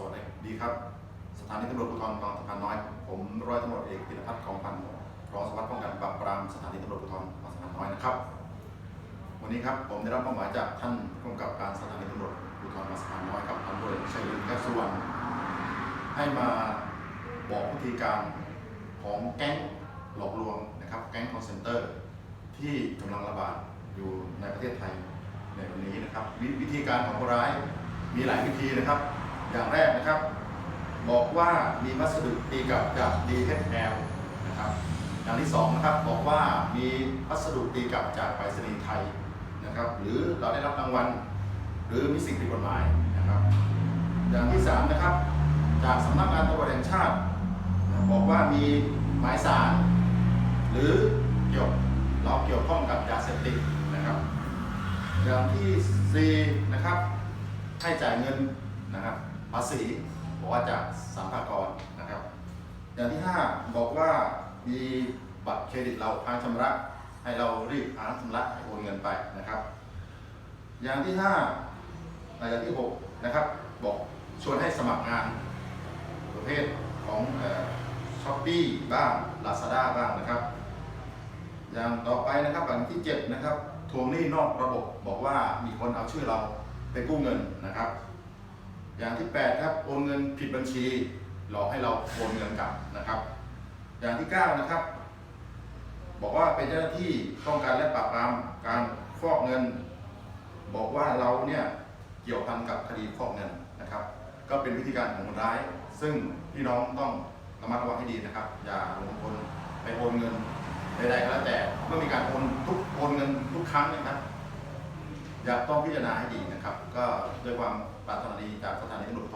สวัสดีครับ สถานีตำรวจภูธรคลองสะพานน้อย ผมร้อยตำรวจเอกพิรพัฒน์กองพันธ์รองสวัสดิ์ป้องกันปราบปรามสถานีตำรวจภูธรคลองสะพานน้อยนะครับ วันนี้ครับผมได้รับมอบหมายจากท่านผู้กำกับการสถานีตำรวจภูธรคลองสะพานน้อยครับพันตำรวจเอกชัยฤทธิ์แก้วสุวรรณให้มาบอกวิธีการของแก๊งหลอกลวงนะครับ แก๊งคอนเซนเตอร์ที่กำลังระบาดอยู่ในประเทศไทยในวันนี้นะครับววิธีการของคนร้ายมีหลายวิธีนะครับ อย่างแรกนะครับ บอกว่ามีวัสดุตีกลับจาก DHL นะครับอย่างที่สองนะครับบอกว่ามีวัสดุตีกลับจากไปรษณีย์ไทยนะครับ หรือเราได้รับรางวัลหรือมีสิ่งผิดกฎหมายนะครับ อย่างที่สามนะครับจากสำนักงานตำรวจแห่งชาติ บอกว่ามีหมายสารหรือเกี่ยวเราเกี่ยวข้องกับยาเสพติดนะครับ อย่างที่สี่นะครับให้จ่ายเงินนะครับ ภาษีบอกว่าจากสัมภากรนะครับ อย่างที่ห้าบอกว่ามีบัตรเครดิตเราค้างชำระ ให้เรารีบค้างชำระให้โอนเงินไปนะครับ อย่างที่ห้าอย่างที่หกนะครับบอกชวนให้สมัครงานประเภทของช้อปปี้บ้างลาซาด้าบ้างนะครับ อย่างต่อไปนะครับอันที่ 7 นะครับทวงหนี้นอกระบบบอกว่ามีคนเอาชื่อเราไปกู้เงินนะครับ อย่างที่ 8 ครับ โอนเงินผิดบัญชี หลอกให้เราโอนเงินกลับนะครับ อย่างที่ 9 นะครับ บอกว่าเป็นเจ้าหน้าที่ป้องกันและปราบปรามการฟอกเงิน บอกว่าเราเนี่ยเกี่ยวพันกับคดีฟอกเงินนะครับ ก็เป็นวิธีการของคนร้าย ซึ่งพี่น้องต้องระมัดระวังให้ดีนะครับ อย่าลงทุนไปโอนเงินใดๆก็แล้วแต่เมื่อมีการโอนทุกโอนเงินทุกครั้งนะครับ จะต้องพิจารณาให้ดีนะครับ ก็ด้วยความปรารถนาดีจากสถานีตำรวจ